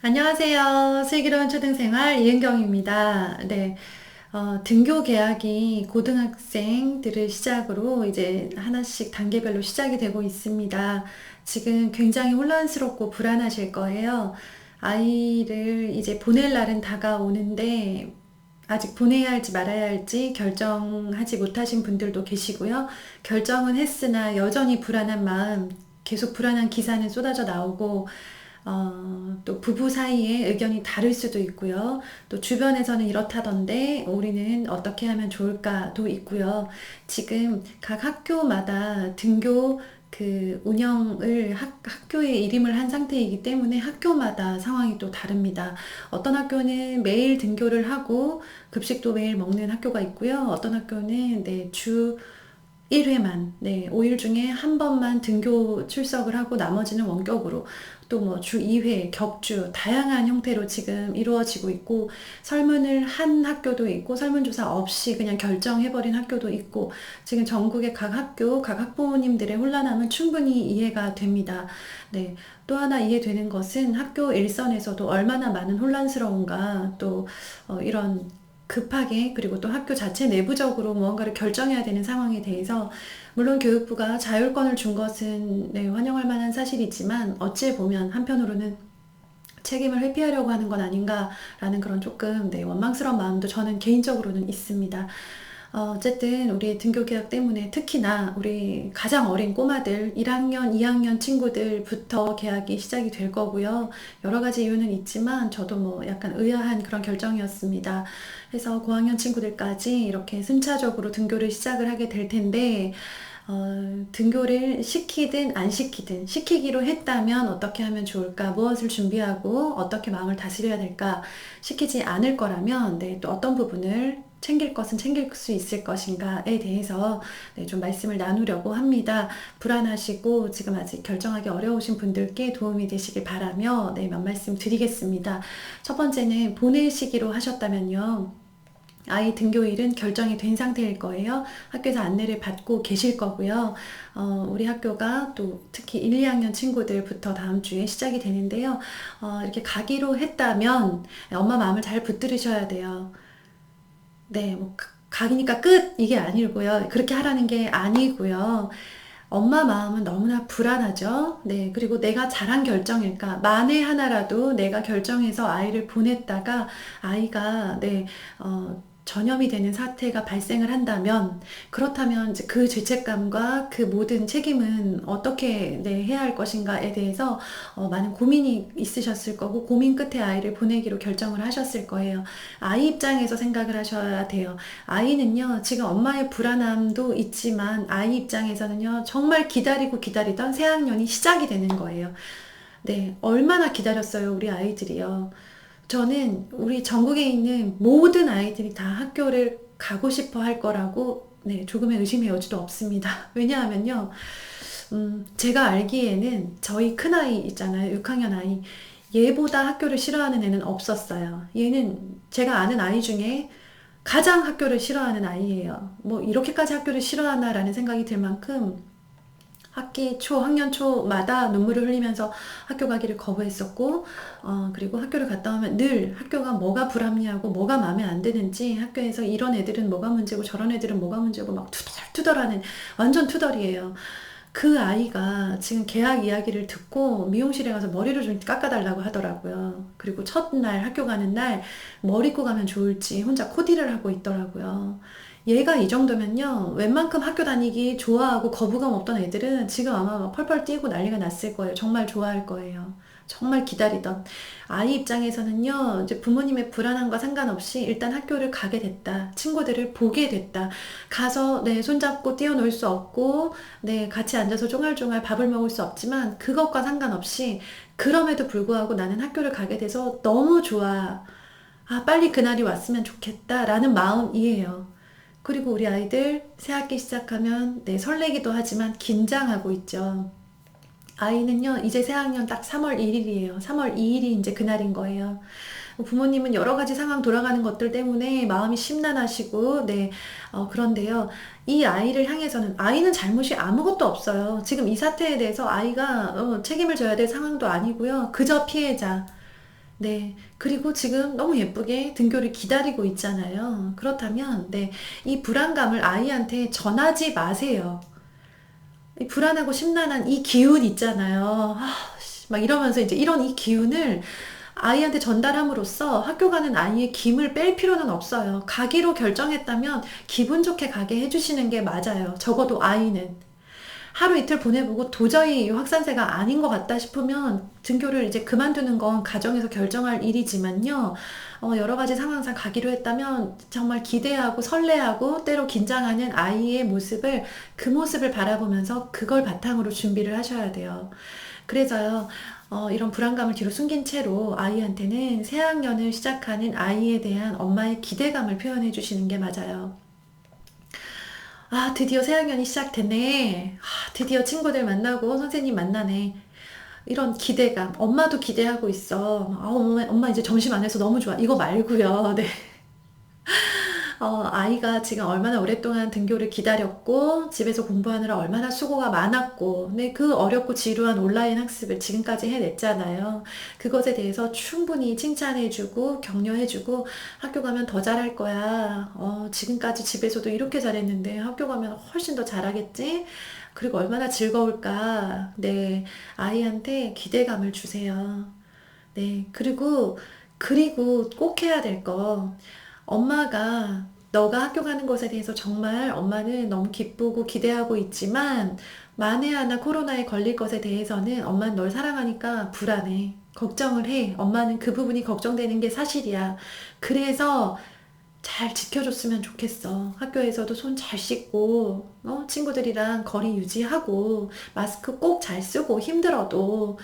안녕하세요. 슬기로운 초등생활 이은경입니다. 네. 어, 등교 계약이 고등학생들을 시작으로 이제 하나씩 단계별로 시작이 되고 있습니다. 지금 굉장히 혼란스럽고 불안하실 거예요. 아이를 이제 보낼 날은 다가오는데 아직 보내야 할지 말아야 할지 결정하지 못하신 분들도 계시고요. 결정은 했으나 여전히 불안한 마음, 계속 불안한 기사는 쏟아져 나오고 어, 또 부부 사이에 의견이 다를 수도 있고요. 또 주변에서는 이렇다던데 우리는 어떻게 하면 좋을까도 있고요. 지금 각 학교마다 등교 그 운영을 학, 학교에 이름을 한 상태이기 때문에 학교마다 상황이 또 다릅니다. 어떤 학교는 매일 등교를 하고 급식도 매일 먹는 학교가 있고요. 어떤 학교는 네, 주 1회만, 네, 5일 중에 한 번만 등교 출석을 하고 나머지는 원격으로 또 뭐 주 2회, 격주, 다양한 형태로 지금 이루어지고 있고, 설문을 한 학교도 있고, 설문조사 없이 그냥 결정해버린 학교도 있고, 지금 전국의 각 학교, 각 학부모님들의 혼란함은 충분히 이해가 됩니다. 네. 또 하나 이해되는 것은 학교 일선에서도 얼마나 많은 혼란스러운가, 또, 어, 이런 급하게 그리고 또 학교 자체 내부적으로 무언가를 결정해야 되는 상황에 대해서 물론 교육부가 자율권을 준 것은 네, 환영할 만한 사실이지만 어찌 보면 한편으로는 책임을 회피하려고 하는 건 아닌가라는 그런 조금 네, 원망스러운 마음도 저는 개인적으로는 있습니다. 어, 어쨌든 우리 등교 계약 때문에 특히나 우리 가장 어린 꼬마들 1학년, 2학년 친구들부터 계약이 시작이 될 거고요. 여러 가지 이유는 있지만 저도 뭐 약간 의아한 그런 결정이었습니다. 그래서 고학년 친구들까지 이렇게 순차적으로 등교를 시작을 하게 될 텐데 어, 등교를 시키든 안 시키든 시키기로 했다면 어떻게 하면 좋을까 무엇을 준비하고 어떻게 마음을 다스려야 될까 시키지 않을 거라면 네, 또 어떤 부분을 챙길 것은 챙길 수 있을 것인가에 대해서 네, 좀 말씀을 나누려고 합니다. 불안하시고 지금 아직 결정하기 어려우신 분들께 도움이 되시길 바라며 네, 몇 말씀 드리겠습니다. 첫 번째는 보내시기로 하셨다면요. 아이 등교일은 결정이 된 상태일 거예요. 학교에서 안내를 받고 계실 거고요. 어, 우리 학교가 또 특히 1, 2학년 친구들부터 다음 주에 시작이 되는데요. 어, 이렇게 가기로 했다면 엄마 마음을 잘 붙들으셔야 돼요. 네, 뭐 각이니까 끝 이게 아니고요. 그렇게 하라는 게 아니고요. 엄마 마음은 너무나 불안하죠. 네, 그리고 내가 잘한 결정일까? 만에 하나라도 내가 결정해서 아이를 보냈다가 아이가 네, 어, 전염이 되는 사태가 발생을 한다면 그렇다면 이제 그 죄책감과 그 모든 책임은 어떻게 네, 해야 할 것인가에 대해서 어, 많은 고민이 있으셨을 거고 고민 끝에 아이를 보내기로 결정을 하셨을 거예요. 아이 입장에서 생각을 하셔야 돼요. 아이는요 지금 엄마의 불안함도 있지만 아이 입장에서는요 정말 기다리고 기다리던 새학년이 시작이 되는 거예요. 네 얼마나 기다렸어요 우리 아이들이요. 저는 우리 전국에 있는 모든 아이들이 다 학교를 가고 싶어 할 거라고 네, 조금의 의심의 여지도 없습니다. 왜냐하면요. 음, 제가 알기에는 저희 큰아이 있잖아요. 6학년 아이. 얘보다 학교를 싫어하는 애는 없었어요. 얘는 제가 아는 아이 중에 가장 학교를 싫어하는 아이예요. 뭐 이렇게까지 학교를 싫어하나라는 생각이 들 만큼 학기 초, 학년 초마다 눈물을 흘리면서 학교 가기를 거부했었고, 어, 그리고 학교를 갔다 오면 늘 학교가 뭐가 불합리하고 뭐가 마음에 안 드는지 학교에서 이런 애들은 뭐가 문제고 저런 애들은 뭐가 문제고 막 투덜투덜하는 완전 투덜이에요. 그 아이가 지금 계약 이야기를 듣고 미용실에 가서 머리를 좀 깎아달라고 하더라고요. 그리고 첫날 학교 가는 날 머리 고 가면 좋을지 혼자 코디를 하고 있더라고요. 얘가 이 정도면요. 웬만큼 학교 다니기 좋아하고 거부감 없던 애들은 지금 아마 막 펄펄 뛰고 난리가 났을 거예요. 정말 좋아할 거예요. 정말 기다리던 아이 입장에서는요, 이제 부모님의 불안함과 상관없이 일단 학교를 가게 됐다. 친구들을 보게 됐다. 가서, 네, 손잡고 뛰어놀 수 없고, 네, 같이 앉아서 쫑알쫑알 밥을 먹을 수 없지만, 그것과 상관없이, 그럼에도 불구하고 나는 학교를 가게 돼서 너무 좋아. 아, 빨리 그날이 왔으면 좋겠다. 라는 마음이에요. 그리고 우리 아이들 새학기 시작하면 네, 설레기도 하지만 긴장하고 있죠. 아이는요, 이제 새학년 딱 3월 1일이에요. 3월 2일이 이제 그날인 거예요. 부모님은 여러 가지 상황 돌아가는 것들 때문에 마음이 심란하시고, 네, 어, 그런데요. 이 아이를 향해서는, 아이는 잘못이 아무것도 없어요. 지금 이 사태에 대해서 아이가 어, 책임을 져야 될 상황도 아니고요. 그저 피해자. 네. 그리고 지금 너무 예쁘게 등교를 기다리고 있잖아요. 그렇다면, 네. 이 불안감을 아이한테 전하지 마세요. 이 불안하고 심란한 이 기운 있잖아요. 아, 막 이러면서 이제 이런 이 기운을 아이한테 전달함으로써 학교 가는 아이의 김을 뺄 필요는 없어요. 가기로 결정했다면 기분 좋게 가게 해주시는 게 맞아요. 적어도 아이는. 하루 이틀 보내보고 도저히 확산세가 아닌 것 같다 싶으면 등교를 이제 그만두는 건 가정에서 결정할 일이지만요. 어, 여러 가지 상황상 가기로 했다면 정말 기대하고 설레하고 때로 긴장하는 아이의 모습을 그 모습을 바라보면서 그걸 바탕으로 준비를 하셔야 돼요. 그래서요. 어, 이런 불안감을 뒤로 숨긴 채로 아이한테는 새학년을 시작하는 아이에 대한 엄마의 기대감을 표현해 주시는 게 맞아요. 아, 드디어 새학년이 시작됐네. 아, 드디어 친구들 만나고 선생님 만나네. 이런 기대감. 엄마도 기대하고 있어. 아, 엄마, 엄마 이제 점심 안 해서 너무 좋아. 이거 말고요. 네. 어, 아이가 지금 얼마나 오랫동안 등교를 기다렸고, 집에서 공부하느라 얼마나 수고가 많았고, 네, 그 어렵고 지루한 온라인 학습을 지금까지 해냈잖아요. 그것에 대해서 충분히 칭찬해주고, 격려해주고, 학교 가면 더 잘할 거야. 어, 지금까지 집에서도 이렇게 잘했는데, 학교 가면 훨씬 더 잘하겠지? 그리고 얼마나 즐거울까. 네, 아이한테 기대감을 주세요. 네, 그리고, 그리고 꼭 해야 될 거. 엄마가 너가 학교 가는 것에 대해서 정말 엄마는 너무 기쁘고 기대하고 있지만 만에 하나 코로나에 걸릴 것에 대해서는 엄마는 널 사랑하니까 불안해. 걱정을 해. 엄마는 그 부분이 걱정되는 게 사실이야. 그래서 잘 지켜줬으면 좋겠어. 학교에서도 손 잘 씻고, 어? 친구들이랑 거리 유지하고, 마스크 꼭 잘 쓰고, 힘들어도.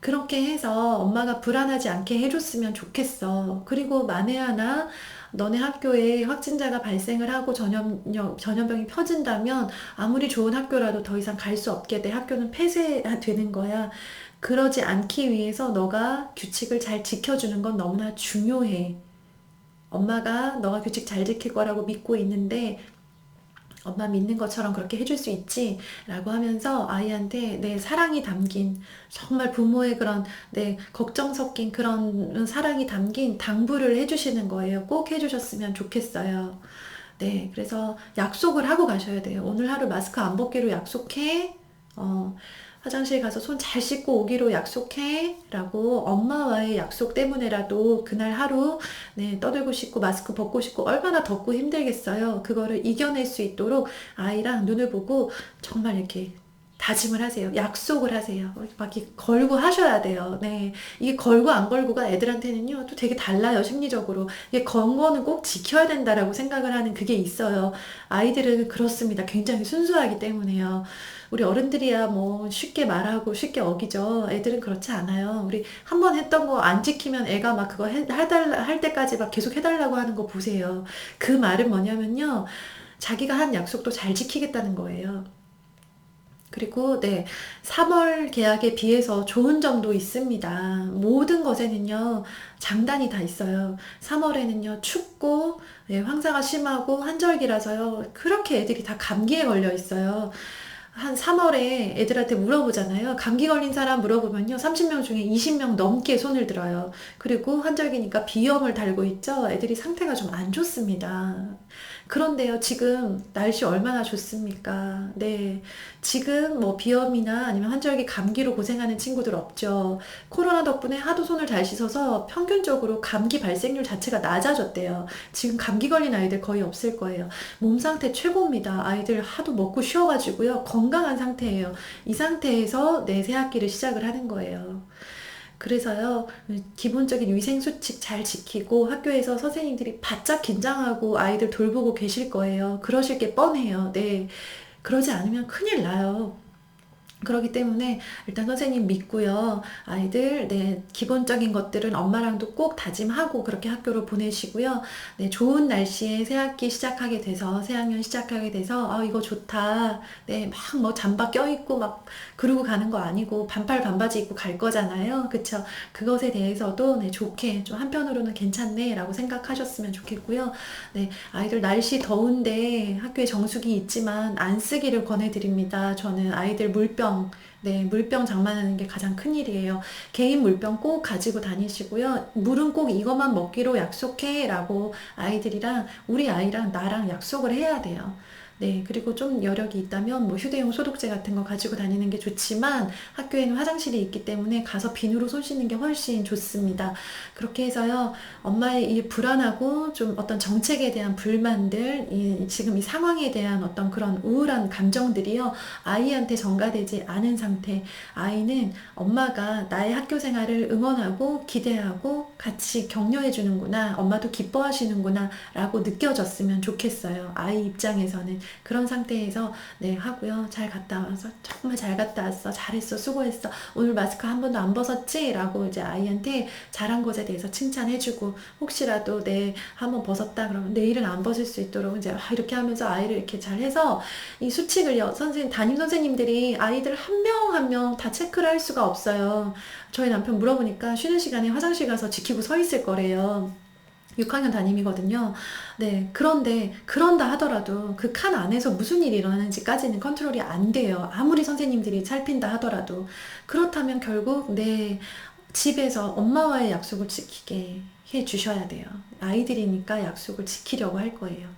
그렇게 해서 엄마가 불안하지 않게 해줬으면 좋겠어. 그리고 만에 하나 너네 학교에 확진자가 발생을 하고 전염, 전염병이 퍼진다면 아무리 좋은 학교라도 더 이상 갈 수 없게 돼. 학교는 폐쇄되는 거야. 그러지 않기 위해서 너가 규칙을 잘 지켜주는 건 너무나 중요해. 엄마가 너가 규칙 잘 지킬 거라고 믿고 있는데 엄마 믿는 것처럼 그렇게 해줄 수 있지? 라고 하면서 아이한테 내 사랑이 담긴 정말 부모의 그런 내 걱정 섞인 그런 사랑이 담긴 당부를 해주시는 거예요. 꼭 해주셨으면 좋겠어요. 네, 그래서 약속을 하고 가셔야 돼요. 오늘 하루 마스크 안 벗기로 약속해. 어, 화장실 가서 손 잘 씻고 오기로 약속해 라고 엄마와의 약속 때문에라도 그날 하루 네, 떠들고 싶고 마스크 벗고 싶고 얼마나 덥고 힘들겠어요. 그거를 이겨낼 수 있도록 아이랑 눈을 보고 정말 이렇게 다짐을 하세요. 약속을 하세요. 막 이렇게 걸고 하셔야 돼요. 네. 이게 걸고 안 걸고가 애들한테는요, 또 되게 달라요, 심리적으로. 이게 건 거는 꼭 지켜야 된다라고 생각을 하는 그게 있어요. 아이들은 그렇습니다. 굉장히 순수하기 때문에요. 우리 어른들이야 뭐 쉽게 말하고 쉽게 어기죠. 애들은 그렇지 않아요. 우리 한 번 했던 거 안 지키면 애가 막 그거 해, 해달라, 할 때까지 막 계속 해달라고 하는 거 보세요. 그 말은 뭐냐면요. 자기가 한 약속도 잘 지키겠다는 거예요. 그리고 네, 3월 계약에 비해서 좋은 점도 있습니다. 모든 것에는요, 장단이 다 있어요. 3월에는요, 춥고, 네, 황사가 심하고 환절기라서요, 그렇게 애들이 다 감기에 걸려 있어요. 한 3월에 애들한테 물어보잖아요. 감기 걸린 사람 물어보면요. 30명 중에 20명 넘게 손을 들어요. 그리고 환절기니까 비염을 달고 있죠. 애들이 상태가 좀 안 좋습니다. 그런데요, 지금 날씨 얼마나 좋습니까? 네. 지금 뭐 비염이나 아니면 환절기 감기로 고생하는 친구들 없죠. 코로나 덕분에 하도 손을 잘 씻어서 평균적으로 감기 발생률 자체가 낮아졌대요. 지금 감기 걸린 아이들 거의 없을 거예요. 몸 상태 최고입니다. 아이들 하도 먹고 쉬어가지고요. 건 강한 상태예요. 이 상태에서 내 새학기를 시작을 하는 거예요. 그래서요, 기본적인 위생수칙 잘 지키고 학교에서 선생님들이 바짝 긴장하고 아이들 돌보고 계실 거예요. 그러실 게 뻔해요. 네. 그러지 않으면 큰일 나요. 그렇기 때문에 일단 선생님 믿고요. 아이들, 네, 기본적인 것들은 엄마랑도 꼭 다짐하고 그렇게 학교로 보내시고요. 네, 좋은 날씨에 새학기 시작하게 돼서, 새학년 시작하게 돼서, 아, 이거 좋다. 네, 막 뭐 잠바 껴입고 막 그러고 가는 거 아니고 반팔 반바지 입고 갈 거잖아요. 그쵸? 그것에 대해서도 네, 좋게, 좀 한편으로는 괜찮네. 라고 생각하셨으면 좋겠고요. 네, 아이들 날씨 더운데 학교에 정수기 있지만 안 쓰기를 권해드립니다. 저는 아이들 물병 네, 물병 장만하는 게 가장 큰 일이에요. 개인 물병 꼭 가지고 다니시고요. 물은 꼭 이것만 먹기로 약속해 라고 아이들이랑 우리 아이랑 나랑 약속을 해야 돼요. 네, 그리고 좀 여력이 있다면 뭐 휴대용 소독제 같은 거 가지고 다니는 게 좋지만 학교에는 화장실이 있기 때문에 가서 비누로 손 씻는 게 훨씬 좋습니다. 그렇게 해서요, 엄마의 이 불안하고 좀 어떤 정책에 대한 불만들, 이, 지금 이 상황에 대한 어떤 그런 우울한 감정들이요, 아이한테 전가되지 않은 상태. 아이는 엄마가 나의 학교 생활을 응원하고 기대하고 같이 격려해 주는구나, 엄마도 기뻐하시는구나, 라고 느껴졌으면 좋겠어요. 아이 입장에서는. 그런 상태에서 네 하고요. 잘 갔다 와서 정말 잘 갔다 왔어. 잘했어. 수고했어. 오늘 마스크 한 번도 안 벗었지? 라고 이제 아이한테 잘한 것에 대해서 칭찬해주고 혹시라도 네 한번 벗었다 그러면 내일은 안 벗을 수 있도록 이제 이렇게 하면서 아이를 이렇게 잘 해서 이 수칙을요. 선생님 담임 선생님들이 아이들 한 명 한 명 다 체크를 할 수가 없어요. 저희 남편 물어보니까 쉬는 시간에 화장실 가서 지키고 서 있을 거래요. 6학년 담임이거든요. 네. 그런데 그런다 하더라도 그 칸 안에서 무슨 일이 일어나는지까지는 컨트롤이 안 돼요. 아무리 선생님들이 살핀다 하더라도. 그렇다면 결국 내 집에서 엄마와의 약속을 지키게 해 주셔야 돼요. 아이들이니까 약속을 지키려고 할 거예요.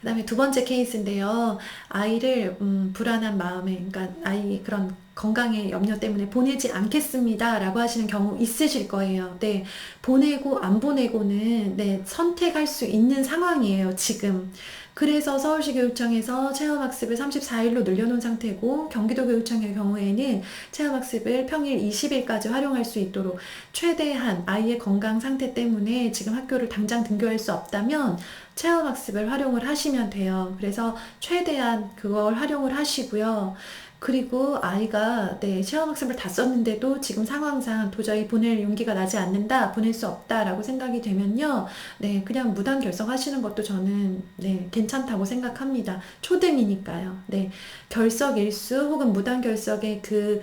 그 다음에 두 번째 케이스인데요. 아이를 음, 불안한 마음에, 그러니까 아이 그런 건강의 염려 때문에 보내지 않겠습니다. 라고 하시는 경우 있으실 거예요. 네. 보내고 안 보내고는 네, 선택할 수 있는 상황이에요. 지금. 그래서 서울시 교육청에서 체험학습을 34일로 늘려놓은 상태고 경기도 교육청의 경우에는 체험학습을 평일 20일까지 활용할 수 있도록 최대한 아이의 건강 상태 때문에 지금 학교를 당장 등교할 수 없다면 체험학습을 활용을 하시면 돼요. 그래서 최대한 그걸 활용을 하시고요. 그리고 아이가 네, 체험학습을 다 썼는데도 지금 상황상 도저히 보낼 용기가 나지 않는다, 보낼 수 없다라고 생각이 되면요. 네, 그냥 무단 결석하시는 것도 저는 네, 괜찮다고 생각합니다. 초등이니까요. 네, 결석 일수 혹은 무단 결석의 그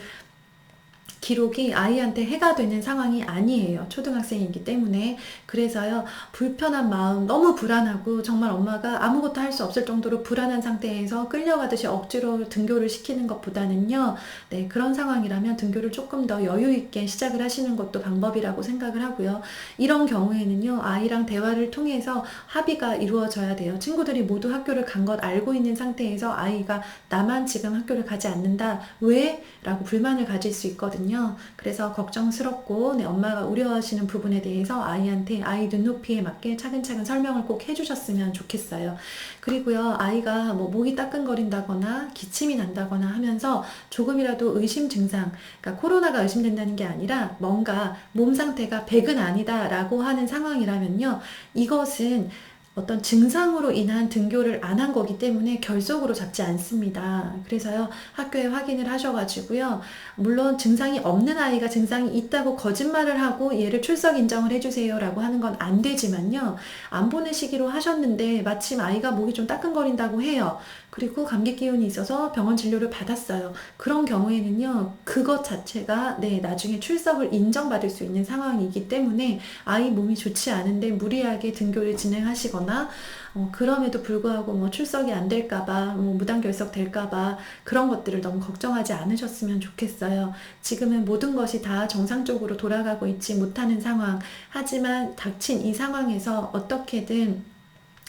기록이 아이한테 해가 되는 상황이 아니에요. 초등학생이기 때문에. 그래서요, 불편한 마음, 너무 불안하고 정말 엄마가 아무것도 할 수 없을 정도로 불안한 상태에서 끌려가듯이 억지로 등교를 시키는 것보다는요, 네, 그런 상황이라면 등교를 조금 더 여유있게 시작을 하시는 것도 방법이라고 생각을 하고요. 이런 경우에는요, 아이랑 대화를 통해서 합의가 이루어져야 돼요. 친구들이 모두 학교를 간 것 알고 있는 상태에서 아이가 나만 지금 학교를 가지 않는다. 왜? 라고 불만을 가질 수 있거든요. 있거든요. 그래서 걱정스럽고 네, 엄마가 우려하시는 부분에 대해서 아이한테 아이 눈높이에 맞게 차근차근 설명을 꼭 해주셨으면 좋겠어요. 그리고요, 아이가 뭐 목이 따끔거린다거나 기침이 난다거나 하면서 조금이라도 의심 증상, 그러니까 코로나가 의심된다는 게 아니라 뭔가 몸 상태가 백은 아니다라고 하는 상황이라면요, 이것은 어떤 증상으로 인한 등교를 안 한 거기 때문에 결석으로 잡지 않습니다. 그래서요, 학교에 확인을 하셔가지고요, 물론 증상이 없는 아이가 증상이 있다고 거짓말을 하고 얘를 출석 인정을 해주세요라고 하는 건 안 되지만요, 안 보내시기로 하셨는데 마침 아이가 목이 좀 따끔거린다고 해요. 그리고 감기 기운이 있어서 병원 진료를 받았어요. 그런 경우에는요, 그것 자체가 네, 나중에 출석을 인정받을 수 있는 상황이기 때문에 아이 몸이 좋지 않은데 무리하게 등교를 진행하시거나 어, 그럼에도 불구하고 뭐 출석이 안 될까봐, 뭐 무단 결석 될까봐 그런 것들을 너무 걱정하지 않으셨으면 좋겠어요. 지금은 모든 것이 다 정상적으로 돌아가고 있지 못하는 상황. 하지만 닥친 이 상황에서 어떻게든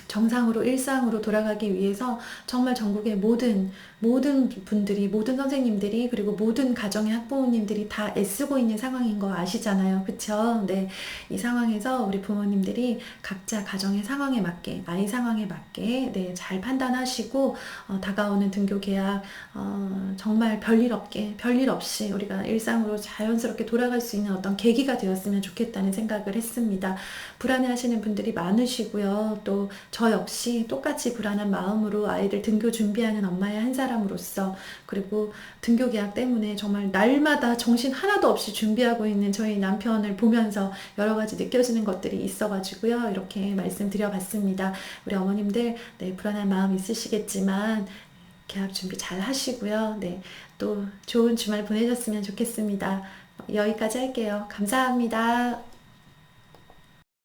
정상으로 일상으로 돌아가기 위해서 정말 전국의 모든 모든 분들이 모든 선생님들이 그리고 모든 가정의 학부모님들이 다 애쓰고 있는 상황인 거 아시잖아요. 그쵸? 네. 이 상황에서 우리 부모님들이 각자 가정의 상황에 맞게 아이 상황에 맞게 네, 잘 판단하시고 어, 다가오는 등교 계약 어, 정말 별일 없게 별일 없이 우리가 일상으로 자연스럽게 돌아갈 수 있는 어떤 계기가 되었으면 좋겠다는 생각을 했습니다. 불안해하시는 분들이 많으시고요. 또저 역시 똑같이 불안한 마음으로 아이들 등교 준비하는 엄마의 한 사람으로서 그리고 등교 계약 때문에 정말 날마다 정신 하나도 없이 준비하고 있는 저희 남편을 보면서 여러 가지 느껴지는 것들이 있어가지고요. 이렇게 말씀드려봤습니다. 우리 어머님들 네, 불안한 마음 있으시겠지만 계약 준비 잘 하시고요. 네, 또 좋은 주말 보내셨으면 좋겠습니다. 여기까지 할게요. 감사합니다.